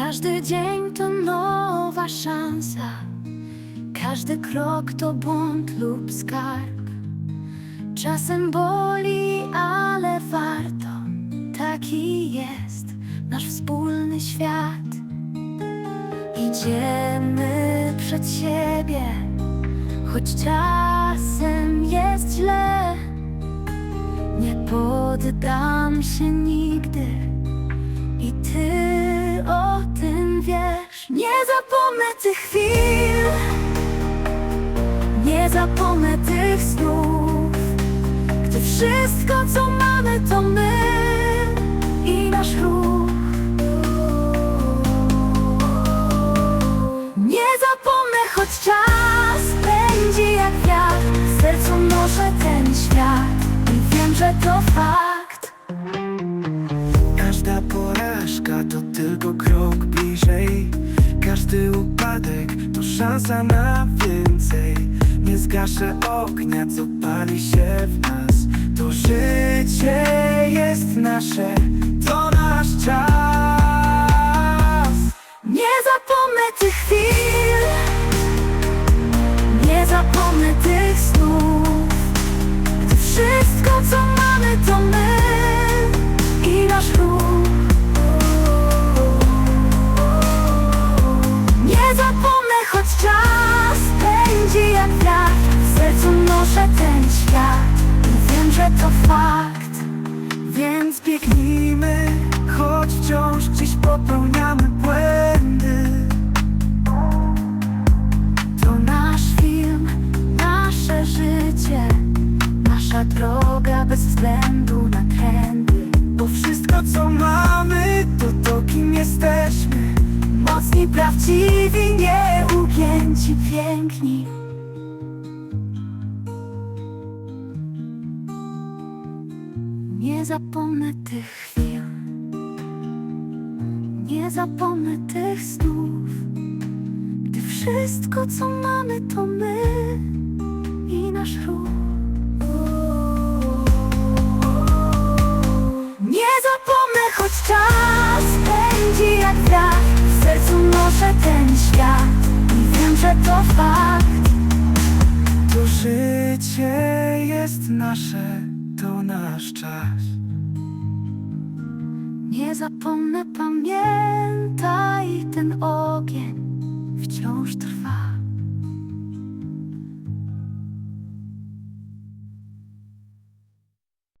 Każdy dzień to nowa szansa, każdy krok to błąd lub skarb. Czasem boli, ale warto. Taki jest nasz wspólny świat. Idziemy przed siebie, choć czasem jest źle. Nie poddam się nigdy i ty zapomnę tych chwil, nie zapomnę tych snów, gdy wszystko co mamy to my i nasz ruch. Nie zapomnę, choć czas pędzi jak wiatr. W sercu noszę ten świat i wiem, że to fakt. Każda porażka to tylko krok bliżej szansa na więcej. Nie zgaszę ognia, co pali się w nas. To życie jest nasze, to nasz czas. Nie zapomnę tych chwil jak wiatr W sercu noszę ten świat. Wiem, że to fakt. Więc biegnijmy, choć wciąż dziś popełniamy błędy. To nasz film, nasze życie, nasza droga bez względu na trendy. Bo wszystko co mamy to to kim jesteśmy. Mocni, prawdziwi, nieugięci, piękni. Nie zapomnę tych chwil, nie zapomnę tych snów, gdy wszystko co mamy to my i nasz ruch. Nie zapomnę, choć czas pędzi jak wiatr. W sercu noszę ten świat i wiem, że to fakt. To życie jest nasze, to nasz czas. Nie zapomnę, pamiętaj, ten ogień wciąż trwa